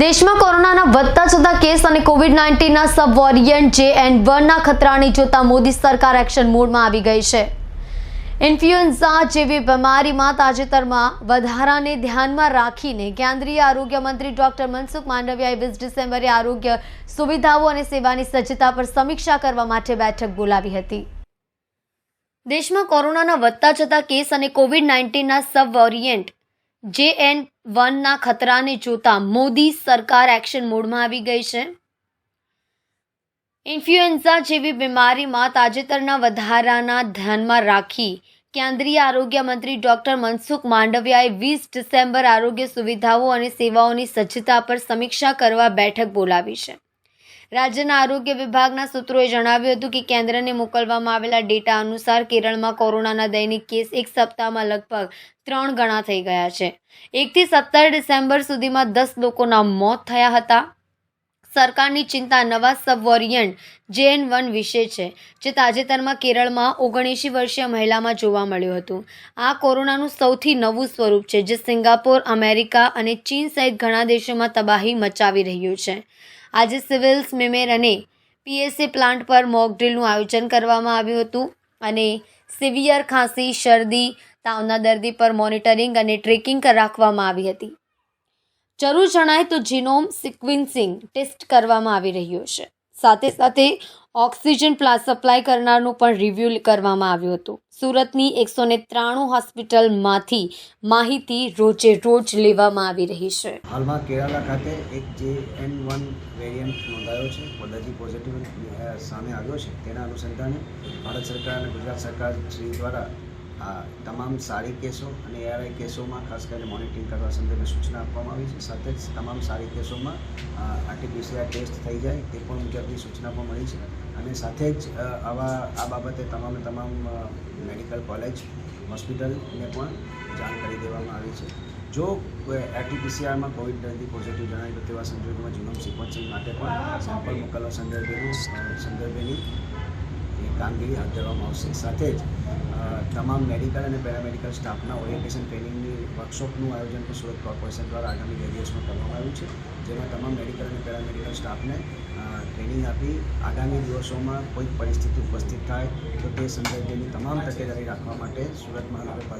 દેશમાં કોરોનાના વધતા જતા કેસ અને કોવિડ નાઇન્ટીનના સબ વોરિયન્ટ જે એન્ડ વનના ખતરાને જોતા મોદી સરકાર એક્શન મોડમાં આવી ગઈ છે. ઇન્ફ્લુએન્ઝા જેવી બીમારીમાં તાજેતરમાં વધારાને ધ્યાનમાં રાખીને કેન્દ્રીય આરોગ્ય મંત્રી ડોક્ટર મનસુખ માંડવિયાએ વીસ ડિસેમ્બરે આરોગ્ય સુવિધાઓ અને સેવાની સજ્જતા પર સમીક્ષા કરવા માટે બેઠક બોલાવી હતી. દેશમાં કોરોનાના વધતા જતા કેસ અને કોવિડ નાઇન્ટીનના સબ વોરિયન્ટ જે એન વનના ખતરાને જોતા મોદી સરકાર એક્શન મોડમાં આવી ગઈ છે. ઇન્ફ્લુએન્ઝા જેવી બીમારીમાં તાજેતરના વધારાના ધ્યાનમાં રાખી કેન્દ્રીય આરોગ્ય મંત્રી ડોક્ટર મનસુખ માંડવિયાએ વીસ ડિસેમ્બર આરોગ્ય સુવિધાઓ અને સેવાઓની સજ્જતા પર સમીક્ષા કરવા બેઠક બોલાવી છે. રાજ્યના આરોગ્ય વિભાગના સૂત્રોએ જણાવ્યું હતું કે કેન્દ્રને મોકલવામાં આવેલા ડેટા અનુસાર કેરળમાં કોરોનાના દૈનિક કેસ એક સપ્તાહમાં લગભગ ત્રણ ગણા થઈ ગયા છે. એકથી સત્તર ડિસેમ્બર સુધીમાં દસ લોકોના મોત થયા હતા. સરકારની ચિંતા નવા સબ વોરિયન્ટ જેએન વન વિશે છે, જે તાજેતરમાં કેરળમાં ઓગણએંશી વર્ષીય મહિલામાં જોવા મળ્યું હતું. આ કોરોનાનું સૌથી નવું સ્વરૂપ છે, જે સિંગાપોર, અમેરિકા અને ચીન સહિત ઘણા દેશોમાં તબાહી મચાવી રહ્યું છે. આજે સિવિલ્સ મેમેર અને પીએસએ પ્લાન્ટ પર મોક ડ્રીલનું આયોજન કરવામાં આવ્યું હતું અને સિવિયર ખાંસી, શરદી, તાવના દર્દી પર મોનિટરિંગ અને ટ્રેકિંગ રાખવામાં આવી હતી. જરૂર જણાય તો જીનોમ સિક્વિન્સિંગ ટેસ્ટ કરવામાં આવી રહ્યું છે. સાથે સાથે ઓક્સિજન પ્લાસ સપ્લાય કરનારનું પણ રિવ્યુ કરવામાં આવ્યું હતું. સુરતની એકસો ને ત્રાણું હોસ્પિટલમાંથી માહિતી રોજે રોજ લેવામાં આવી રહી છે. હાલમાં કેરાલા ખાતે એક જે એન વન વેરિયન્ટ નોંધાયો છે. દર્દી પોઝિટિવ સામે આવ્યો છે. તેના અનુસંધાને ભારત સરકાર અને ગુજરાત સરકાર શ્રી દ્વારા આ તમામ સારી કેસો અને એઆરઆઈ કેસોમાં ખાસ કરીને મોનિટરિંગ કરવા સંદર્ભે સૂચના આપવામાં આવી છે. સાથે જ તમામ સારી કેસોમાં આરટીપીસીઆર ટેસ્ટ થઈ જાય તે પણ મુજબની સૂચના પણ મળી છે. અને સાથે જ આવા, આ બાબતે તમામે તમામ મેડિકલ કોલેજ, હોસ્પિટલને પણ જાણ કરી દેવામાં આવી છે. જો આરટીપીસીઆરમાં કોવિડ દર્દી પોઝિટિવ જણાય તો તેવા સંજોગોમાં જીનોમ સિક્વન્સિંગ માટે પણ સેમ્પલ મોકલવા સંદર્ભેનું સંદર્ભેની કામગીરી હાથ ધરવામાં આવશે. સાથે જ તમામ મેડિકલ અને પેરામેડિકલ સ્ટાફના ઓરિએન્ટેશન ટ્રેનિંગની વર્કશોપનું આયોજન પણ સુરત કોર્પોરેશન દ્વારા આગામી બે દિવસમાં કરવામાં આવ્યું છે. જેમાં તમામ મેડિકલ અને પેરામેડિકલ સ્ટાફને ટ્રેનિંગ આપી આગામી દિવસોમાં કોઈ પરિસ્થિતિ ઉપસ્થિત થાય, તો તે સંદર્ભેની તમામ તકેદારી રાખવા માટે સુરત મહાનગરપાલિકા